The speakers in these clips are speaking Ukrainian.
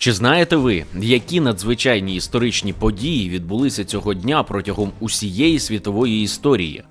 Чи знаєте ви, які надзвичайні історичні події відбулися цього дня протягом усієї світової історії?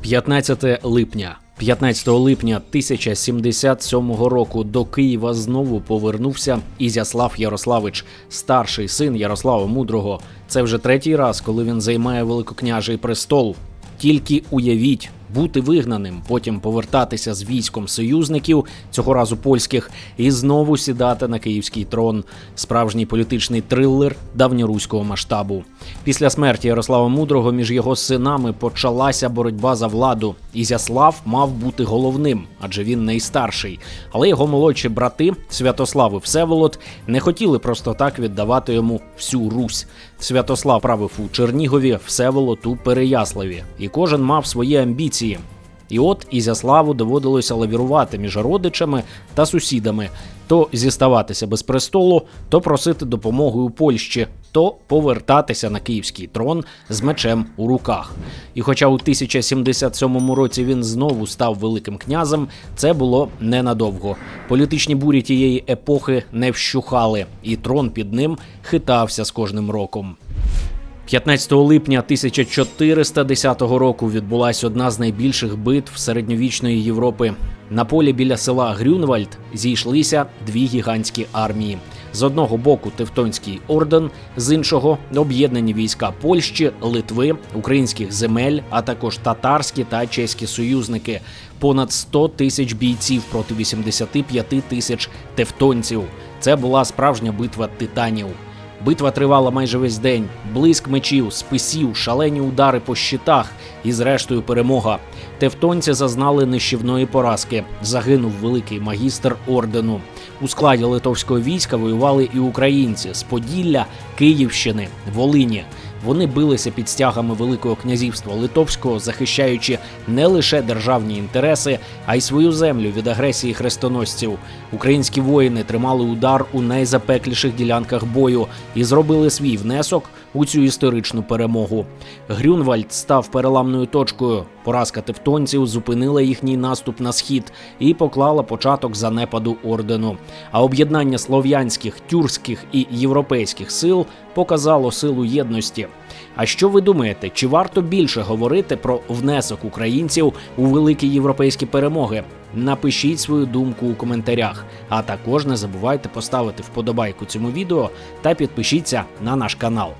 15 липня. 15 липня 1077 року до Києва знову повернувся Ізяслав Ярославич, старший син Ярослава Мудрого. Це вже третій раз, коли він займає великокняжий престол. Тільки уявіть, бути вигнаним, потім повертатися з військом союзників, цього разу польських, і знову сідати на київський трон. Справжній політичний трилер давньоруського масштабу. Після смерті Ярослава Мудрого між його синами почалася боротьба за владу. Ізяслав мав бути головним, адже він найстарший. Але його молодші брати Святослав і Всеволод не хотіли просто так віддавати йому всю Русь. Святослав правив у Чернігові, Всеволод у Переяславі, і кожен мав свої амбіції. І от Ізяславу доводилося лавірувати між родичами та сусідами, то зіставатися без престолу, то просити допомоги у Польщі, то повертатися на київський трон з мечем у руках. І хоча у 1077 році він знову став великим князем, це було ненадовго. Політичні бурі тієї епохи не вщухали, і трон під ним хитався з кожним роком. 15 липня 1410 року відбулася одна з найбільших битв середньовічної Європи. На полі біля села Грюнвальд зійшлися дві гігантські армії. З одного боку Тевтонський орден, з іншого об'єднані війська Польщі, Литви, українських земель, а також татарські та чеські союзники. Понад 100 тисяч бійців проти 85 тисяч тевтонців. Це була справжня битва титанів. Битва тривала майже весь день. Блиск мечів, списів, шалені удари по щитах і, зрештою, перемога. Тевтонці зазнали нищівної поразки. Загинув великий магістр ордену. У складі литовського війська воювали і українці з Поділля, Київщини, Волині. Вони билися під стягами Великого князівства Литовського, захищаючи не лише державні інтереси, а й свою землю від агресії хрестоносців. Українські воїни тримали удар у найзапекліших ділянках бою і зробили свій внесок у цю історичну перемогу. Грюнвальд став переламною точкою. Поразка тевтонців зупинила їхній наступ на схід і поклала початок занепаду ордену. А об'єднання слов'янських, тюркських і європейських сил показало силу єдності. А що ви думаєте, чи варто більше говорити про внесок українців у великі європейські перемоги? Напишіть свою думку у коментарях, а також не забувайте поставити вподобайку цьому відео та підпишіться на наш канал.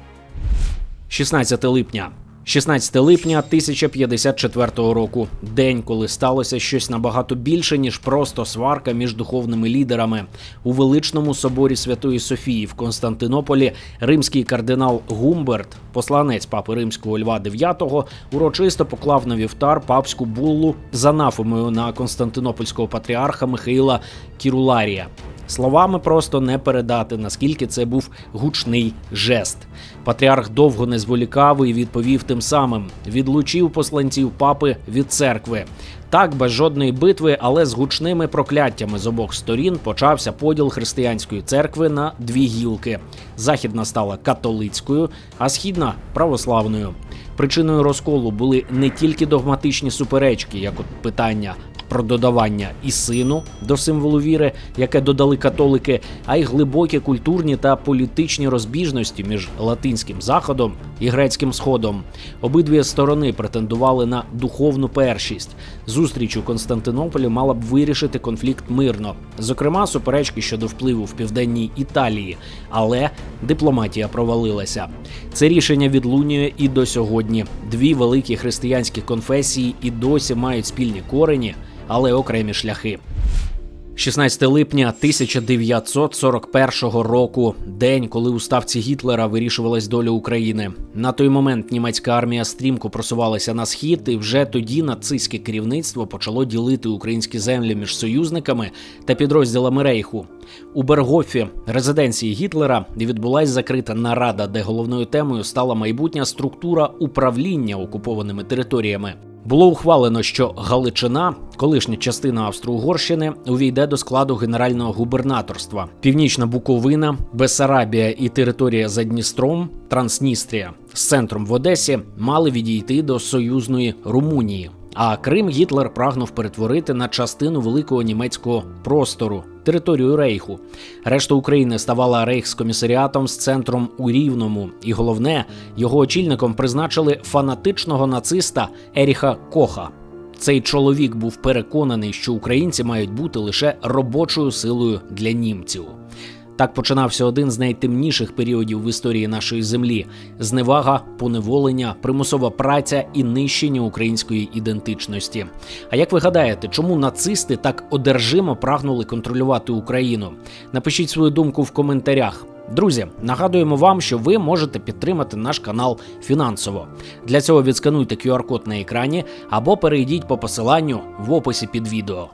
16 липня. 16 липня 1054 року день, коли сталося щось набагато більше, ніж просто сварка між духовними лідерами. У величному соборі Святої Софії в Константинополі римський кардинал Гумберт, посланець папи римського Льва IX, урочисто поклав на вівтар папську буллу з анафемою на константинопольського патріарха Михаїла Кіруларія. Словами просто не передати, наскільки це був гучний жест. Патріарх довго не зволікав і відповів тим самим: відлучив посланців папи від церкви. Так, без жодної битви, але з гучними прокляттями з обох сторін почався поділ християнської церкви на дві гілки. Західна стала католицькою, а східна православною. Причиною розколу були не тільки догматичні суперечки, як от питання про додавання і сину до символу віри, яке додали католики, а й глибокі культурні та політичні розбіжності між латинським заходом і грецьким сходом. Обидві сторони претендували на духовну першість. Зустріч у Константинополі мала б вирішити конфлікт мирно, зокрема, суперечки щодо впливу в південній Італії, але дипломатія провалилася. Це рішення відлунює і до сьогодні. Дві великі християнські конфесії і досі мають спільні корені але окремі шляхи. 16 липня 1941 року, день, коли у ставці Гітлера вирішувалась доля України. На той момент німецька армія стрімко просувалася на схід, і вже тоді нацистське керівництво почало ділити українські землі між союзниками та підрозділами Рейху. У Бергофі, резиденції Гітлера, відбулася закрита нарада, де головною темою стала майбутня структура управління окупованими територіями. Було ухвалено, що Галичина, колишня частина Австро-Угорщини, увійде до складу генерального губернаторства. Північна Буковина, Бесарабія і територія за Дністром, Трансністрія з центром в Одесі мали відійти до союзної Румунії. А Крим Гітлер прагнув перетворити на частину великого німецького простору, територію Рейху. Решта України ставала рейхскомісаріатом з центром у Рівному, і головне, його очільником призначили фанатичного нациста Еріха Коха. Цей чоловік був переконаний, що українці мають бути лише робочою силою для німців. Так починався один з найтемніших періодів в історії нашої землі: зневага, поневолення, примусова праця і нищення української ідентичності. А як ви гадаєте, чому нацисти так одержимо прагнули контролювати Україну? Напишіть свою думку в коментарях. Друзі, нагадуємо вам, що ви можете підтримати наш канал фінансово. Для цього відскануйте QR-код на екрані або перейдіть по посиланню в описі під відео.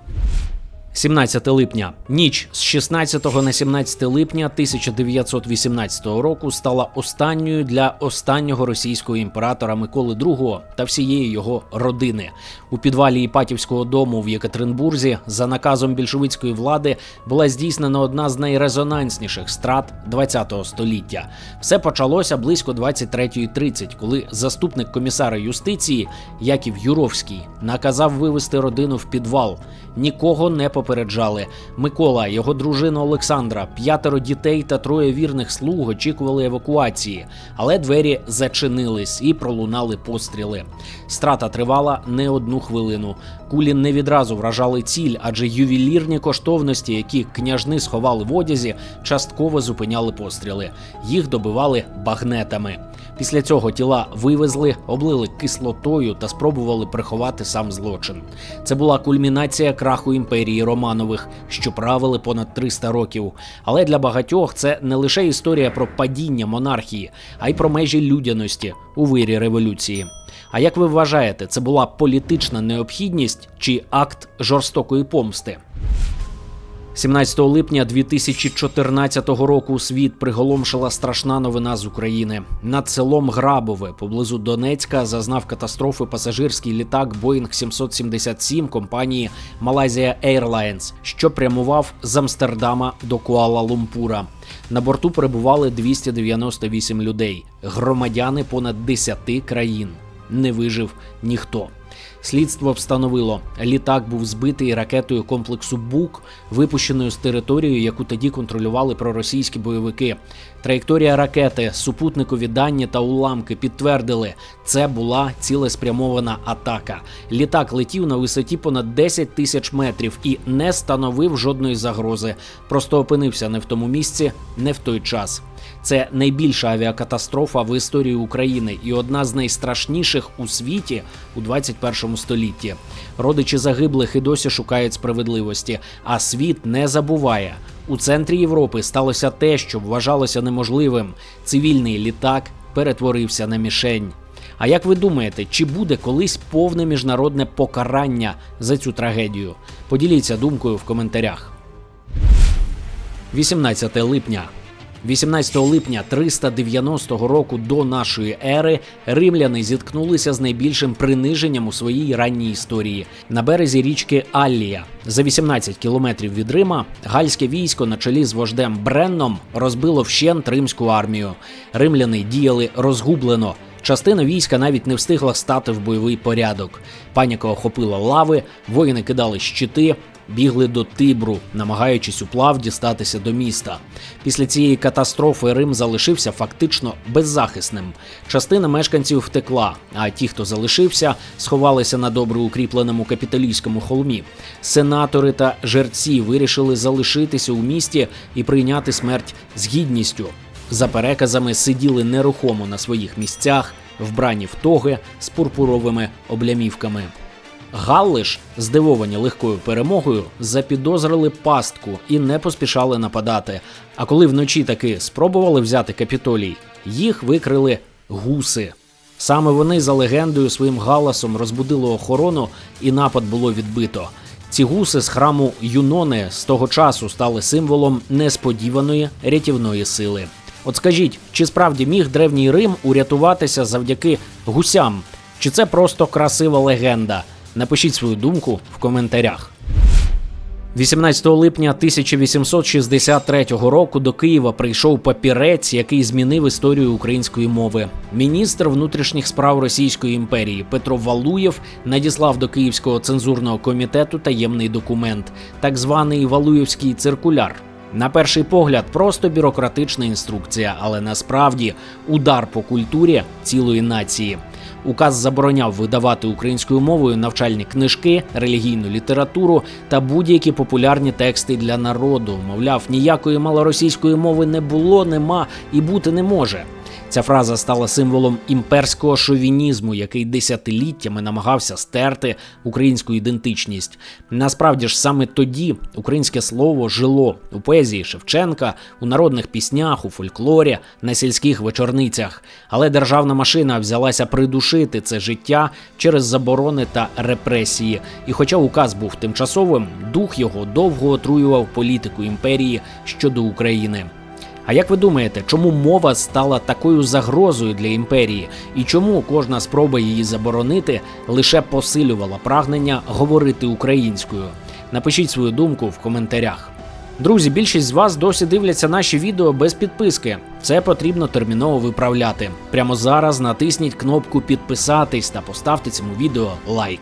17 липня. Ніч з 16 на 17 липня 1918 року стала останньою для останнього російського імператора Миколи II та всієї його родини. У підвалі Іпатівського дому в Єкатеринбурзі за наказом більшовицької влади була здійснена одна з найрезонансніших страт ХХ століття. Все почалося близько 23.30, коли заступник комісара юстиції Яків Юровський наказав вивести родину в підвал. Нікого не попереджали. Микола, його дружина Олександра, п'ятеро дітей та троє вірних слуг очікували евакуації, але двері зачинились і пролунали постріли. Страта тривала не одну хвилину. Кулі не відразу вражали ціль, адже ювелірні коштовності, які княжни сховали в одязі, частково зупиняли постріли. Їх добивали багнетами. Після цього тіла вивезли, облили кислотою та спробували приховати сам злочин. Це була кульмінація краху імперії Романових, що правили понад 300 років. Але для багатьох це не лише історія про падіння монархії, а й про межі людяності у вирі революції. А як ви вважаєте, це була політична необхідність чи акт жорстокої помсти? 17 липня 2014 року світ приголомшила страшна новина з України. Над селом Грабове поблизу Донецька зазнав катастрофи пасажирський літак Boeing 777 компанії Malaysia Airlines, що прямував з Амстердама до Куала-Лумпура. На борту перебували 298 людей, громадяни понад 10 країн. Не вижив ніхто. Слідство встановило, літак був збитий ракетою комплексу БУК, випущеною з території, яку тоді контролювали проросійські бойовики. Траєкторія ракети, супутникові дані та уламки підтвердили, це була цілеспрямована атака. Літак летів на висоті понад 10 тисяч метрів і не становив жодної загрози. Просто опинився не в тому місці, не в той час. Це найбільша авіакатастрофа в історії України і одна з найстрашніших у світі у 21 столітті. Родичі загиблих і досі шукають справедливості, а світ не забуває. У центрі Європи сталося те, що вважалося неможливим. Цивільний літак перетворився на мішень. А як ви думаєте, чи буде колись повне міжнародне покарання за цю трагедію? Поділіться думкою в коментарях. 18 липня 18 липня 390 року до нашої ери римляни зіткнулися з найбільшим приниженням у своїй ранній історії на березі річки Аллія. За 18 кілометрів від Рима гальське військо на чолі з вождем Бренном розбило вщент римську армію. Римляни діяли розгублено. Частина війська навіть не встигла стати в бойовий порядок. Паніка охопила лави, воїни кидали щити, бігли до Тибру, намагаючись уплав дістатися до міста. Після цієї катастрофи Рим залишився фактично беззахисним. Частина мешканців втекла, а ті, хто залишився, сховалися на добре укріпленому капітолійському холмі. Сенатори та жерці вирішили залишитися у місті і прийняти смерть з гідністю. За переказами сиділи нерухомо на своїх місцях, вбрані в тоги з пурпуровими облямівками. Галли ж, здивовані легкою перемогою, запідозрили пастку і не поспішали нападати. А коли вночі таки спробували взяти капітолій, їх викрили гуси. Саме вони за легендою своїм галасом розбудили охорону, і напад було відбито. Ці гуси з храму Юнони з того часу стали символом несподіваної рятівної сили. От скажіть, чи справді міг древній Рим урятуватися завдяки гусям? Чи це просто красива легенда? Напишіть свою думку в коментарях. 18 липня 1863 року до Києва прийшов папірець, який змінив історію української мови. Міністр внутрішніх справ Російської імперії Петро Валуєв надіслав до Київського цензурного комітету таємний документ, так званий Валуєвський циркуляр. На перший погляд, просто бюрократична інструкція, але насправді удар по культурі цілої нації. Указ забороняв видавати українською мовою навчальні книжки, релігійну літературу та будь-які популярні тексти для народу. Мовляв, ніякої малоросійської мови не було, нема і бути не може. Ця фраза стала символом імперського шовінізму, який десятиліттями намагався стерти українську ідентичність. Насправді ж саме тоді українське слово жило у поезії Шевченка, у народних піснях, у фольклорі, на сільських вечорницях. Але державна машина взялася придушити це життя через заборони та репресії. І, хоча указ був тимчасовим, дух його довго отруював політику імперії щодо України. А як ви думаєте, чому мова стала такою загрозою для імперії, і чому кожна спроба її заборонити лише посилювала прагнення говорити українською? Напишіть свою думку в коментарях. Друзі, більшість з вас досі дивляться наші відео без підписки. Це потрібно терміново виправляти. Прямо зараз натисніть кнопку підписатись та поставте цьому відео лайк.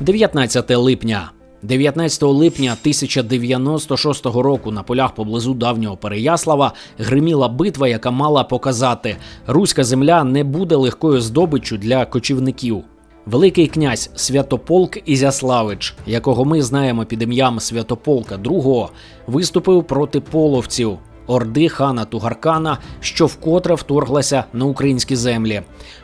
19 липня. 19 липня 1096 року на полях поблизу давнього Переяслава гриміла битва, яка мала показати, руська земля не буде легкою здобиччю для кочівників. Великий князь Святополк Ізяславич, якого ми знаємо під ім'ям Святополка II, виступив проти половців, орди хана Тугаркана, що вкотре вторглася на українські землі.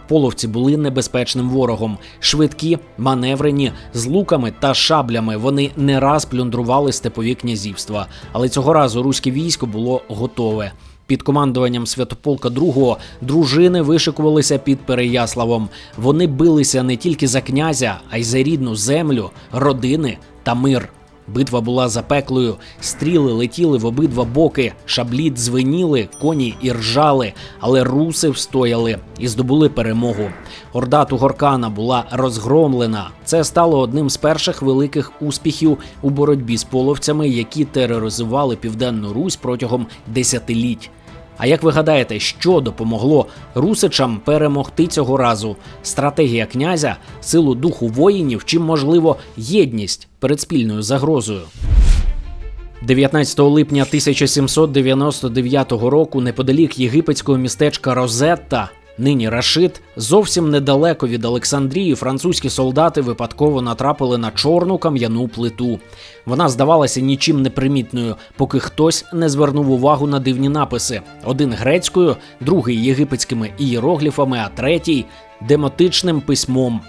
Половці були небезпечним ворогом, швидкі, маневрені, з луками та шаблями. Вони не раз плюндрували степові князівства, але цього разу руське військо було готове. Під командуванням Святополка II дружини вишикувалися під Переяславом. Вони билися не тільки за князя, а й за рідну землю, родини та мир. Битва була запеклою, стріли летіли в обидва боки, шаблі дзвеніли, коні і ржали, але руси встояли і здобули перемогу. Орда Тугоркана була розгромлена. Це стало одним з перших великих успіхів у боротьбі з половцями, які тероризували Південну Русь протягом десятиліть. А як ви гадаєте, що допомогло русичам перемогти цього разу? Стратегія князя, силу духу воїнів чи, можливо, єдність перед спільною загрозою? 19 липня 1799 року, неподалік єгипетського містечка Розетта, нині Рашид, зовсім недалеко від Олександрії, французькі солдати випадково натрапили на чорну кам'яну плиту. Вона здавалася нічим непримітною, поки хтось не звернув увагу на дивні написи: один грецькою, другий єгипетськими ієрогліфами, а третій демотичним письмом.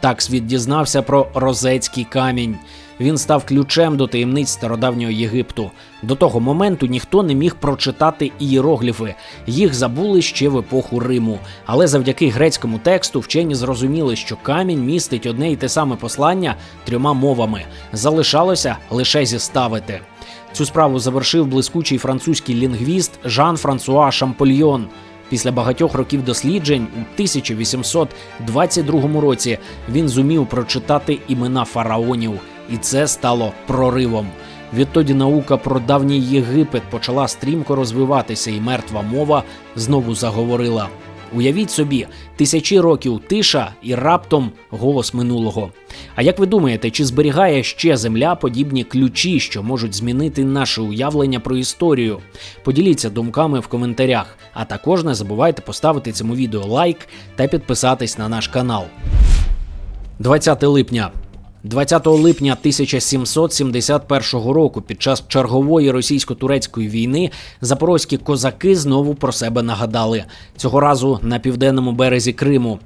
Так світ дізнався про розецький камінь. Він став ключем до таємниць стародавнього Єгипту. До того моменту ніхто не міг прочитати ієрогліфи. Їх забули ще в епоху Риму. Але завдяки грецькому тексту вчені зрозуміли, що камінь містить одне й те саме послання трьома мовами. Залишалося лише зіставити. Цю справу завершив блискучий французький лінгвіст Жан Франсуа Шампольйон. Після багатьох років досліджень у 1822 році він зумів прочитати імена фараонів, і це стало проривом. Відтоді наука про давній Єгипет почала стрімко розвиватися, і мертва мова знову заговорила. Уявіть собі, тисячі років тиша і раптом голос минулого. А як ви думаєте, чи зберігає ще земля подібні ключі, що можуть змінити наше уявлення про історію? Поділіться думками в коментарях, а також не забувайте поставити цьому відео лайк та підписатись на наш канал. 20 липня. 20 липня 1771 року, під час чергової російсько-турецької війни, запорозькі козаки знову про себе нагадали цього разу на південному березі Криму.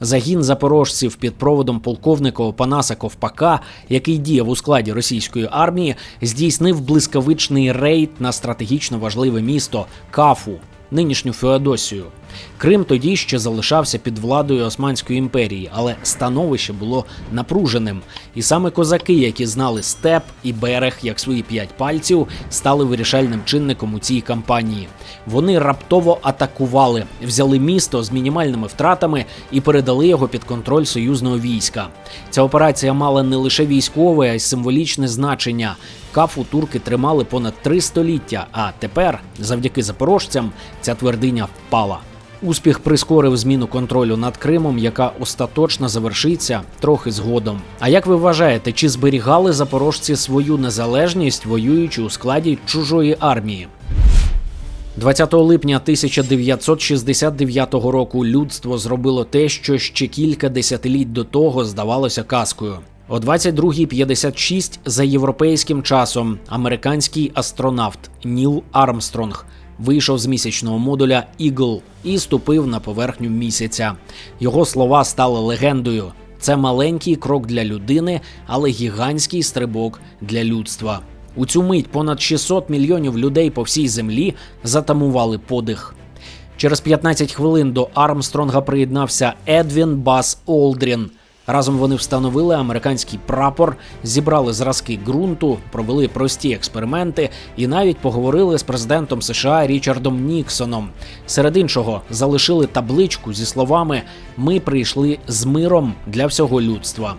Загін запорожців під проводом полковника Опанаса Ковпака, який діяв у складі російської армії, здійснив блискавичний рейд на стратегічно важливе місто Кафу, нинішню Феодосію. Крим тоді ще залишався під владою Османської імперії, але становище було напруженим. І саме козаки, які знали степ і берег як свої п'ять пальців, стали вирішальним чинником у цій кампанії. Вони раптово атакували, взяли місто з мінімальними втратами і передали його під контроль союзного війська. Ця операція мала не лише військове, а й символічне значення. Кафу турки тримали понад три століття, а тепер, завдяки запорожцям, ця твердиня впала. Успіх прискорив зміну контролю над Кримом, яка остаточно завершиться трохи згодом. А як ви вважаєте, чи зберігали запорожці свою незалежність, воюючи у складі чужої армії? 20 липня 1969 року людство зробило те, що ще кілька десятиліть до того здавалося казкою. О 22.56 за європейським часом американський астронавт Ніл Армстронг вийшов з місячного модуля Eagle і ступив на поверхню місяця. Його слова стали легендою. Це маленький крок для людини, але гігантський стрибок для людства. У цю мить понад 600 мільйонів людей по всій землі затамували подих. Через 15 хвилин до Армстронга приєднався Едвін Бас Олдрін. Разом вони встановили американський прапор, зібрали зразки ґрунту, провели прості експерименти і навіть поговорили з президентом США Річардом Ніксоном. Серед іншого залишили табличку зі словами Ми прийшли з миром для всього людства.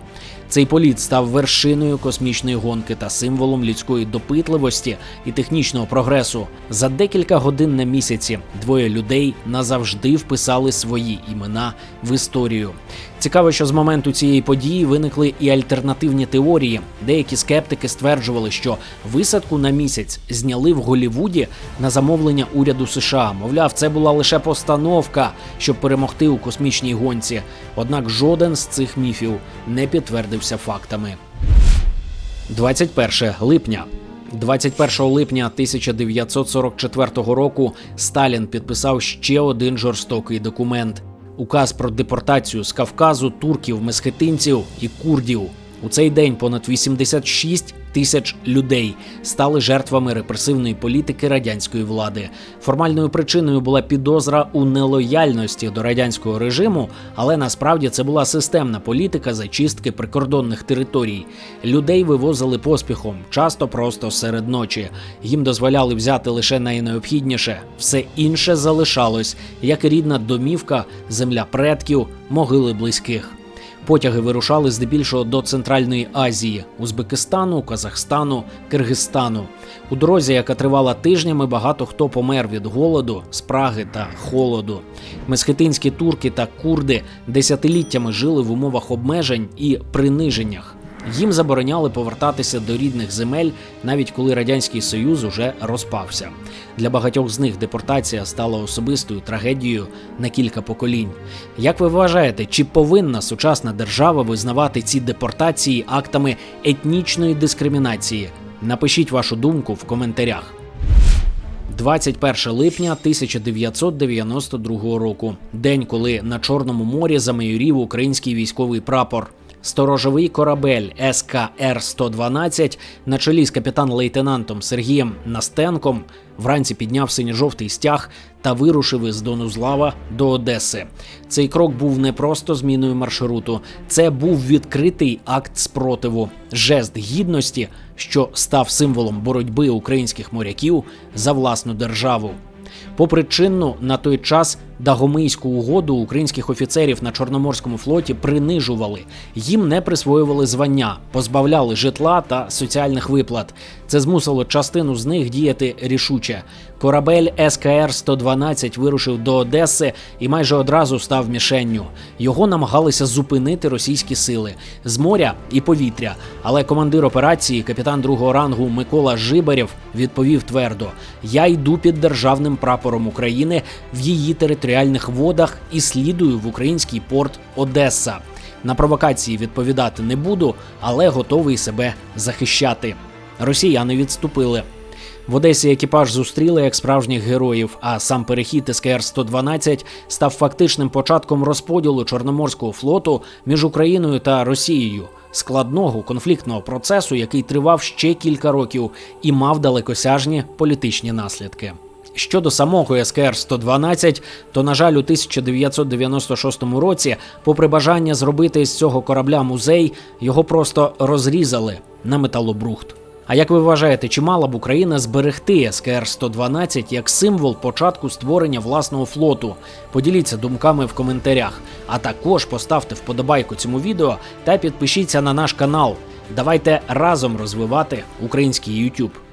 Цей політ став вершиною космічної гонки та символом людської допитливості і технічного прогресу. За декілька годин на місяці двоє людей назавжди вписали свої імена в історію. Цікаво, що з моменту цієї події виникли і альтернативні теорії. Деякі скептики стверджували, що висадку на місяць зняли в Голівуді на замовлення уряду США. Мовляв, це була лише постановка, щоб перемогти у космічній гонці. Однак жоден з цих міфів не підтвердився фактами. 21 липня. 21 липня 1944 року Сталін підписав ще один жорстокий документ указ про депортацію з Кавказу турків, месхетинців і курдів. У цей день понад 86 тисяч людей стали жертвами репресивної політики радянської влади. Формальною причиною була підозра у нелояльності до радянського режиму, але насправді це була системна політика зачистки прикордонних територій. Людей вивозили поспіхом, часто просто серед ночі. Їм дозволяли взяти лише найнеобхідніше. Все інше залишалось, як рідна домівка, земля предків, могили близьких. Потяги вирушали здебільшого до Центральної Азії, Узбекистану, Казахстану, Киргизстану. У дорозі, яка тривала тижнями, багато хто помер від голоду, спраги та холоду. Месхетинські турки та курди десятиліттями жили в умовах обмежень і приниженнях. Їм забороняли повертатися до рідних земель, навіть коли радянський союз уже розпався. Для багатьох з них депортація стала особистою трагедією на кілька поколінь. Як ви вважаєте, чи повинна сучасна держава визнавати ці депортації актами етнічної дискримінації? Напишіть вашу думку в коментарях. 21 липня 1992 року, день, коли на Чорному морі замайорів український військовий прапор. Сторожовий корабель СКР 112 на чолі з капітан-лейтенантом Сергієм Настенком вранці підняв синьо-жовтий стяг та вирушив із Донузлава до Одеси. Цей крок був не просто зміною маршруту, це був відкритий акт спротиву, жест гідності, що став символом боротьби українських моряків за власну державу. Попри чинну на той час Дагомийську угоду українських офіцерів на Чорноморському флоті принижували, їм не присвоювали звання, позбавляли житла та соціальних виплат. Це змусило частину з них діяти рішуче. Корабель СКР 112 вирушив до Одеси і майже одразу став мішенню. Його намагалися зупинити російські сили з моря і повітря. Але командир операції, капітан другого рангу Микола Жибарєв, відповів твердо: Я йду під державним прапором України в її територіальних водах і слідую в український порт Одеса. На провокації відповідати не буду, але готовий себе захищати. Росіяни відступили. В Одесі екіпаж зустріли як справжніх героїв. А сам перехід СКР 112 став фактичним початком розподілу Чорноморського флоту між Україною та Росією, складного конфліктного процесу, який тривав ще кілька років і мав далекосяжні політичні наслідки. Щодо самого СКР 112, то на жаль, у 1996 році, попри бажання зробити з цього корабля музей, його просто розрізали на металобрухт. А як ви вважаєте, чи мала б Україна зберегти СКР 112 як символ початку створення власного флоту? Поділіться думками в коментарях. А також поставте вподобайку цьому відео та підпишіться на наш канал. Давайте разом розвивати український YouTube.